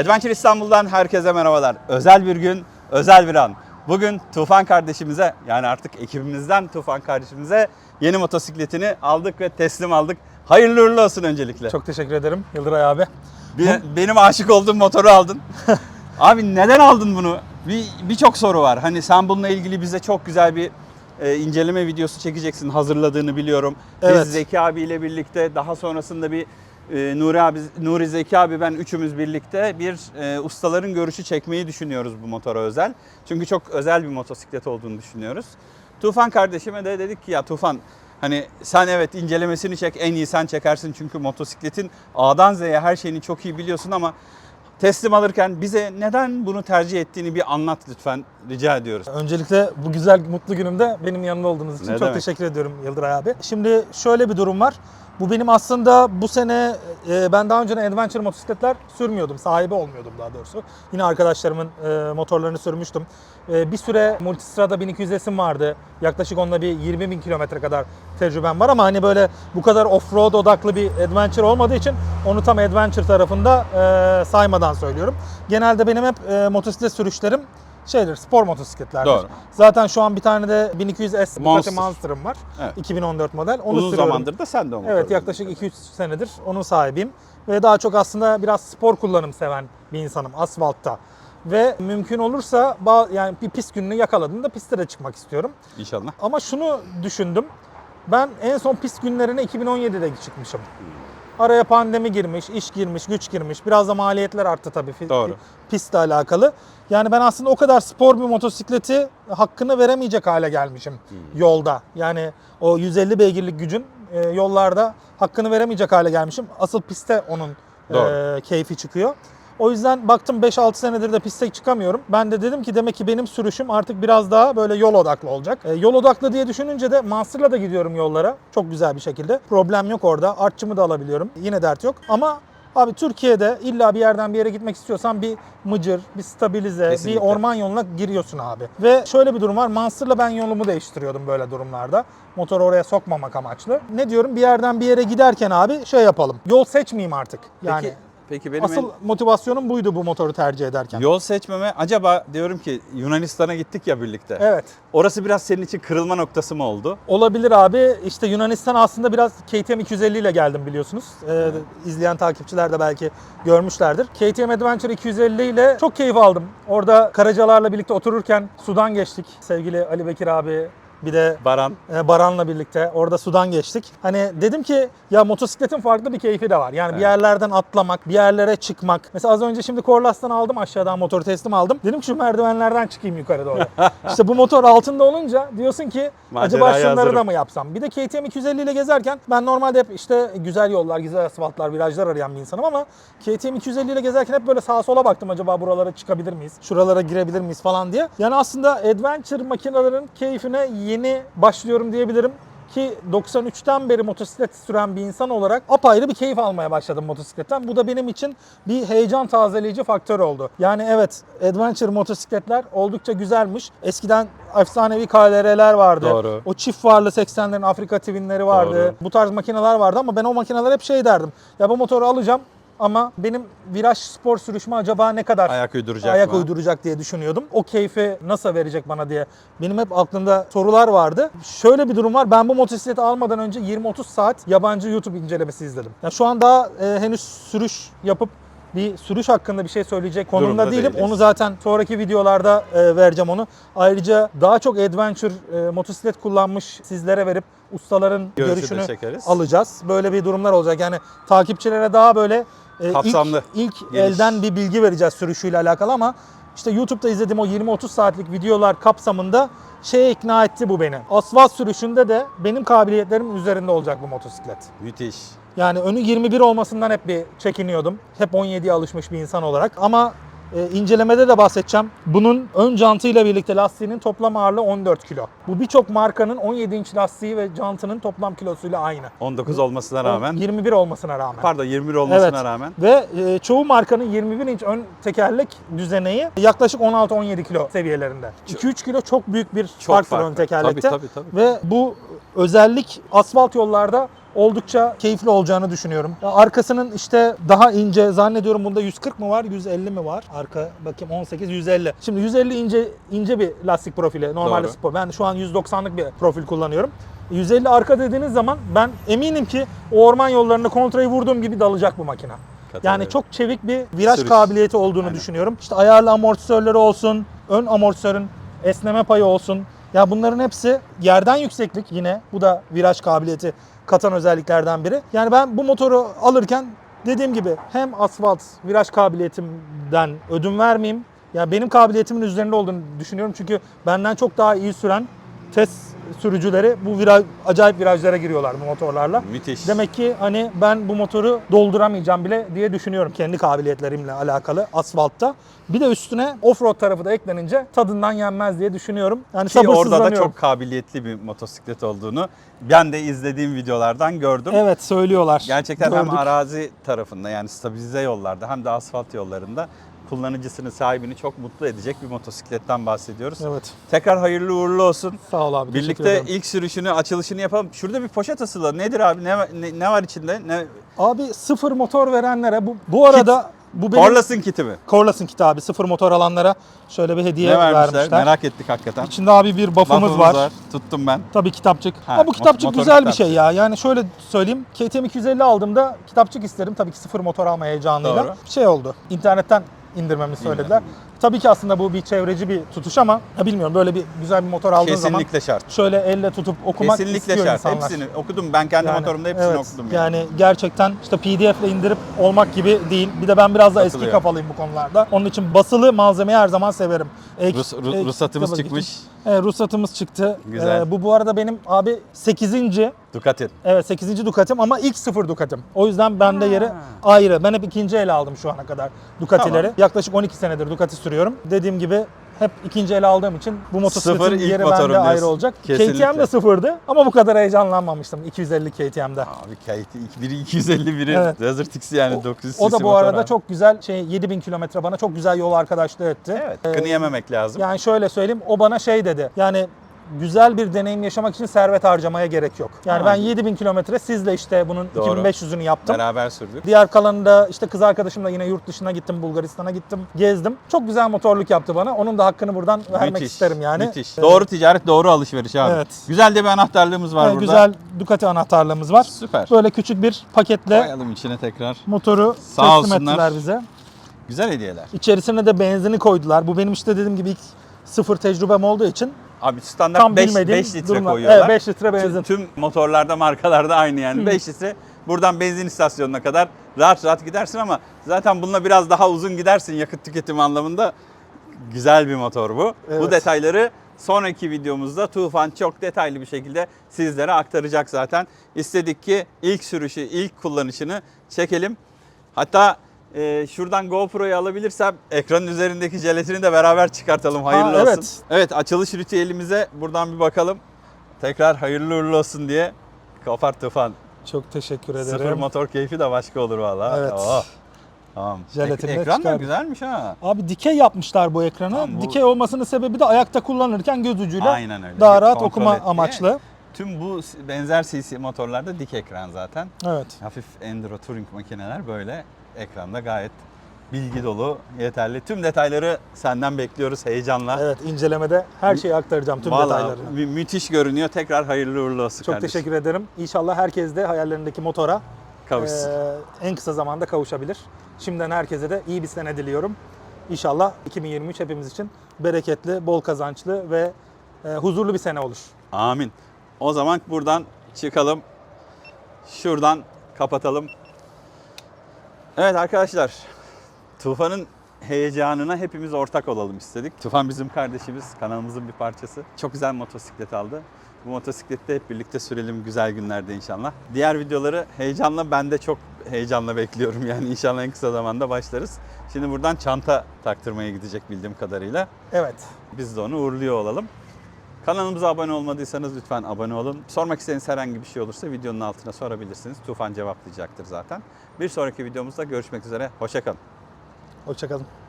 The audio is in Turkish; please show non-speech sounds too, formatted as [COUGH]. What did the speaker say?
Adventure İstanbul'dan herkese merhabalar. Özel bir gün, özel bir an. Bugün Tufan kardeşimize yani artık ekibimizden Tufan kardeşimize yeni motosikletini aldık ve teslim aldık. Hayırlı uğurlu olsun öncelikle. Çok teşekkür ederim Yıldıray abi. Bir- benim aşık olduğum motoru aldın. [LAUGHS] Abi neden aldın bunu? Bir birçok soru var. Hani sen bununla ilgili bize çok güzel bir e, inceleme videosu çekeceksin. Hazırladığını biliyorum. Evet. Biz Zeki abiyle birlikte daha sonrasında bir e, Nuri abi, Nuri Zeki abi ben üçümüz birlikte bir e, ustaların görüşü çekmeyi düşünüyoruz bu motora özel. Çünkü çok özel bir motosiklet olduğunu düşünüyoruz. Tufan kardeşime de dedik ki ya Tufan hani sen evet incelemesini çek en iyi sen çekersin çünkü motosikletin A'dan Z'ye her şeyini çok iyi biliyorsun ama teslim alırken bize neden bunu tercih ettiğini bir anlat lütfen rica ediyoruz. Öncelikle bu güzel mutlu günümde benim yanımda olduğunuz için Ne çok demek. teşekkür ediyorum Yıldıray abi. Şimdi şöyle bir durum var. Bu benim aslında bu sene e, ben daha önce adventure motosikletler sürmüyordum. Sahibi olmuyordum daha doğrusu. Yine arkadaşlarımın e, motorlarını sürmüştüm. E, bir süre Multistrada 1200S'im vardı. Yaklaşık onunla bir 20 bin kilometre kadar tecrübem var ama hani böyle bu kadar off-road odaklı bir adventure olmadığı için onu tam adventure tarafında e, saymadan söylüyorum. Genelde benim hep e, motosiklet sürüşlerim şeydir, spor motosikletlerdir. Doğru. Zaten şu an bir tane de 1200S Bugatti Monster. Monster'ım var. Evet. 2014 model. Onu Uzun sürüyorum. zamandır da sen de o Evet yaklaşık 2-3 senedir onun sahibiyim. Ve daha çok aslında biraz spor kullanım seven bir insanım asfaltta. Ve mümkün olursa yani bir pist gününü yakaladığımda piste de çıkmak istiyorum. İnşallah. Ama şunu düşündüm. Ben en son pist günlerine 2017'de çıkmışım. Araya pandemi girmiş, iş girmiş, güç girmiş. Biraz da maliyetler arttı tabii Doğru. pistle alakalı. Yani ben aslında o kadar spor bir motosikleti hakkını veremeyecek hale gelmişim yolda. Yani o 150 beygirlik gücün e, yollarda hakkını veremeyecek hale gelmişim. Asıl pistte onun Doğru. e, keyfi çıkıyor. O yüzden baktım 5-6 senedir de piste çıkamıyorum. Ben de dedim ki demek ki benim sürüşüm artık biraz daha böyle yol odaklı olacak. E, yol odaklı diye düşününce de Monster'la da gidiyorum yollara. Çok güzel bir şekilde. Problem yok orada. Artçımı da alabiliyorum. Yine dert yok. Ama Abi Türkiye'de illa bir yerden bir yere gitmek istiyorsan bir mıcır, bir stabilize, Kesinlikle. bir orman yoluna giriyorsun abi. Ve şöyle bir durum var. Monster'la ben yolumu değiştiriyordum böyle durumlarda. Motoru oraya sokmamak amaçlı. Ne diyorum? Bir yerden bir yere giderken abi şey yapalım. Yol seçmeyeyim artık. Yani Peki, peki benim asıl motivasyonum buydu bu motoru tercih ederken. en- yol seçmeme acaba diyorum ki Yunanistan'a gittik ya birlikte. Evet. Orası biraz senin için kırılma noktası mı oldu? Olabilir abi. İşte Yunanistan aslında biraz KTM 250 ile geldim biliyorsunuz. Ee, izleyen takipçiler de belki görmüşlerdir. KTM Adventure 250 ile çok keyif aldım. Orada Karacalarla birlikte otururken sudan geçtik. Sevgili Ali Bekir abi bir de Baran. e, Baran'la birlikte orada sudan geçtik. Hani dedim ki ya motosikletin farklı bir keyfi de var. Yani bir yerlerden atlamak, bir yerlere çıkmak. Mesela az önce şimdi Korlas'tan aldım aşağıdan motoru teslim aldım. Dedim ki şu merdivenlerden çıkayım yukarı doğru. [LAUGHS] işte bu motor altında olunca diyorsun ki acaba Maceraya şunları hazırım. da mı yapsam? Bir de KTM 250 ile gezerken ben normalde hep işte güzel yollar, güzel asfaltlar, virajlar arayan bir insanım ama KTM 250 ile gezerken hep böyle sağa sola baktım acaba buralara çıkabilir miyiz? Şuralara girebilir miyiz falan diye. Yani aslında adventure makinelerin keyfine yeni başlıyorum diyebilirim ki 93'ten beri motosiklet süren bir insan olarak apayrı bir keyif almaya başladım motosikletten. Bu da benim için bir heyecan tazeleyici faktör oldu. Yani evet adventure motosikletler oldukça güzelmiş. Eskiden efsanevi KLR'ler vardı. Doğru. O çift farlı 80'lerin Afrika Twin'leri vardı. Doğru. Bu tarz makineler vardı ama ben o makineler hep şey derdim. Ya bu motoru alacağım ama benim viraj spor sürüşme acaba ne kadar Ayak uyduracak ayak mı? uyduracak diye düşünüyordum. O keyfi nasıl verecek bana diye benim hep aklımda sorular vardı. Şöyle bir durum var. Ben bu motosikleti almadan önce 20-30 saat yabancı YouTube incelemesi izledim. Ya şu an daha e, henüz sürüş yapıp bir sürüş hakkında bir şey söyleyecek konumda Durumda değilim. değiliz. Onu zaten sonraki videolarda e, vereceğim onu. Ayrıca daha çok adventure e, motosiklet kullanmış sizlere verip ustaların Görüşü görüşünü çekeriz. alacağız. Böyle bir durumlar olacak. Yani takipçilere daha böyle e, ilk- Kapsamlı, ilk, geniş. elden bir bilgi vereceğiz sürüşüyle alakalı ama işte YouTube'da izlediğim o 20-30 saatlik videolar kapsamında şeye ikna etti bu beni. Asfalt sürüşünde de benim kabiliyetlerimin üzerinde olacak bu motosiklet. Müthiş. Yani önü 21 olmasından hep bir çekiniyordum. Hep 17'ye alışmış bir insan olarak. Ama e, incelemede de bahsedeceğim. Bunun ön jantıyla birlikte lastiğinin toplam ağırlığı 14 kilo. Bu birçok markanın 17 inç lastiği ve jantının toplam kilosuyla aynı. 19 olmasına rağmen. 21 olmasına rağmen. Pardon 21 olmasına Evet. rağmen. Ve e, çoğu markanın 21 inç ön tekerlek düzeneği yaklaşık 16-17 kilo seviyelerinde. 2-3 kilo çok büyük bir Çok farktır farklı. ön tekerlekte. Tabii, tabii, tabii. Ve bu özellik asfalt yollarda oldukça keyifli olacağını düşünüyorum. Arkasının işte daha ince zannediyorum bunda 140 mı var 150 mi var? Arka bakayım 18 150. Şimdi 150 ince ince bir lastik profili normalde Doğru. spor. Ben şu an 190'lık bir profil kullanıyorum. 150 arka dediğiniz zaman ben eminim ki o orman yollarında kontrayı vurduğum gibi dalacak bu makine. Yani çok çevik bir viraj Sürüş. kabiliyeti olduğunu Aynen. düşünüyorum. İşte ayarlı amortisörleri olsun, ön amortisörün esneme payı olsun. Ya bunların hepsi yerden yükseklik yine. Bu da viraj kabiliyeti katan özelliklerden biri. Yani ben bu motoru alırken dediğim gibi hem asfalt viraj kabiliyetimden ödün vermeyeyim. Ya benim kabiliyetimin üzerinde olduğunu düşünüyorum. Çünkü benden çok daha iyi süren test sürücüleri bu viraj, acayip virajlara giriyorlar bu motorlarla. Müthiş. Demek ki hani ben bu motoru dolduramayacağım bile diye düşünüyorum kendi kabiliyetlerimle alakalı asfaltta. Bir de üstüne offroad tarafı da eklenince tadından yenmez diye düşünüyorum. Yani Ki orada da çok kabiliyetli bir motosiklet olduğunu ben de izlediğim videolardan gördüm. Evet söylüyorlar. Gerçekten hem Gördük. arazi tarafında yani stabilize yollarda hem de asfalt yollarında kullanıcısını, sahibini çok mutlu edecek bir motosikletten bahsediyoruz. Evet. Tekrar hayırlı uğurlu olsun. Sağ ol abi. Birlikte ilk sürüşünü, açılışını yapalım. Şurada bir poşet asılı. Nedir abi? Ne, ne, ne var içinde? Ne? Abi sıfır motor verenlere bu bu arada bu benim Corless'ın kiti mi? Corless'ın kiti abi sıfır motor alanlara şöyle bir hediye Ne vermişler? vermişler. Merak ettik hakikaten. İçinde abi bir buff'ımız Buff'ımız var. Tuttum ben. Tabii kitapçık. Ha, Ha, bu kitapçık motor güzel bir kitapçık. şey ya. Yani şöyle söyleyeyim. KTM 250 aldığımda kitapçık isterim. Tabii ki sıfır motor alma heyecanıyla. Doğru. Şey oldu. İnternetten indirmemi söylediler. Tabii ki aslında bu bir çevreci bir tutuş ama ya bilmiyorum böyle bir güzel bir motor aldığın zaman Kesinlikle şart. şöyle elle tutup okumak Kesinlikle istiyor şart. insanlar. Hepsini okudum. Ben kendi Yani, motorumda hepsini evet, okudum. Yani. Yani gerçekten işte PDF ile indirip olmak gibi değil. Bir de ben biraz da eski Katılıyorum. kafalıyım bu konularda. Onun için basılı malzemeyi her zaman severim. Ek- Rus, Ru- ek- ruhsatımız çıkmış. Evet, ruhsatımız çıktı. Güzel. Ee, bu bu arada benim abi 8. Ducati. Evet 8. Ducatim ama ilk sıfır Ducatim. O yüzden bende yeri ayrı. Ben hep ikinci el aldım şu ana kadar Ducati'leri. Yaklaşık 12 senedir Ducati sürüyorum. Dediğim gibi hep ikinci el aldığım için bu motosikletin Sıfır ilk yeri motorum bende diyorsun. ayrı olacak. Kesinlikle. KTM de sıfırdı ama bu kadar heyecanlanmamıştım 250 KTM'de. Abi kayıtı biri 250 biri Evet. Desert X yani O- 900 O da cc bu arada motor abi. çok güzel şey 7000 kilometre bana çok güzel yol arkadaşlığı etti. Evet, Ee, kını yememek lazım. Yani şöyle söyleyeyim o bana şey dedi. Yani güzel bir deneyim yaşamak için servet harcamaya gerek yok. Yani Ha. ben 7000 kilometre sizle işte bunun Doğru. 2500'ünü yaptım. Beraber sürdük. Diğer kalanında işte kız arkadaşımla yine yurt dışına gittim, Bulgaristan'a gittim, gezdim. Çok güzel motorluk yaptı bana. Onun da hakkını buradan vermek Müthiş, isterim yani. Müthiş. Ee, Doğru ticaret, doğru alışveriş abi. Evet. Güzel de bir anahtarlığımız var evet, burada. Güzel Ducati anahtarlığımız var. Süper. Böyle küçük bir paketle Koyalım içine tekrar. motoru Sağ teslim olsunlar. ettiler bize. Güzel hediyeler. İçerisine de benzini koydular. Bu benim işte dediğim gibi ilk sıfır tecrübem olduğu için Abi standart tam 5, bilmediğim 5 litre durumlar. koyuyorlar. Evet 5 litre benzin. Tüm, tüm motorlarda, markalarda aynı yani. 5 litre. Buradan benzin istasyonuna kadar rahat rahat gidersin ama zaten bununla biraz daha uzun gidersin yakıt tüketimi anlamında. Güzel bir motor bu. Bu Evet. detayları sonraki videomuzda Tufan çok detaylı bir şekilde sizlere aktaracak zaten. İstedik ki ilk sürüşü, ilk kullanışını çekelim. Hatta e, şuradan GoPro'yu alabilirsem ekranın üzerindeki jelatini de beraber çıkartalım. Hayırlı Aa, olsun. evet. Evet açılış ritüelimize buradan bir bakalım. Tekrar hayırlı uğurlu olsun diye kopar Tufan. Çok teşekkür ederim. Sıfır motor keyfi de başka olur valla. Evet. Oh. Tamam. Jelatini Ek- ekran da güzelmiş ha. Abi dikey yapmışlar bu ekranı. Tamam, bu- Dikey olmasının sebebi de ayakta kullanırken göz ucuyla Aynen öyle. daha rahat Kontrol okuma et diye. amaçlı. Tüm bu benzer CC motorlarda dik ekran zaten. Evet. Hafif Enduro Touring makineler böyle ekranda gayet bilgi dolu, yeterli. Tüm detayları senden bekliyoruz heyecanla. Evet incelemede her şeyi aktaracağım tüm Vallahi detaylarını. mü- müthiş görünüyor. Tekrar hayırlı uğurlu olsun Çok kardeşim. teşekkür ederim. İnşallah herkes de hayallerindeki motora Kavuşsun. eee, en kısa zamanda kavuşabilir. Şimdiden herkese de iyi bir sene diliyorum. İnşallah 2023 hepimiz için bereketli, bol kazançlı ve eee, huzurlu bir sene olur. Amin. O zaman buradan çıkalım. Şuradan kapatalım. Evet arkadaşlar. Tufan'ın heyecanına hepimiz ortak olalım istedik. Tufan bizim kardeşimiz, kanalımızın bir parçası. Çok güzel motosiklet aldı. Bu motosiklette hep birlikte sürelim güzel günlerde inşallah. Diğer videoları heyecanla ben de çok heyecanla bekliyorum yani inşallah en kısa zamanda başlarız. Şimdi buradan çanta taktırmaya gidecek bildiğim kadarıyla. Evet. Biz de onu uğurluyor olalım. Kanalımıza abone olmadıysanız lütfen abone olun. Sormak istediğiniz herhangi bir şey olursa videonun altına sorabilirsiniz. Tufan cevaplayacaktır zaten. Bir sonraki videomuzda görüşmek üzere. Hoşçakalın. Hoşçakalın.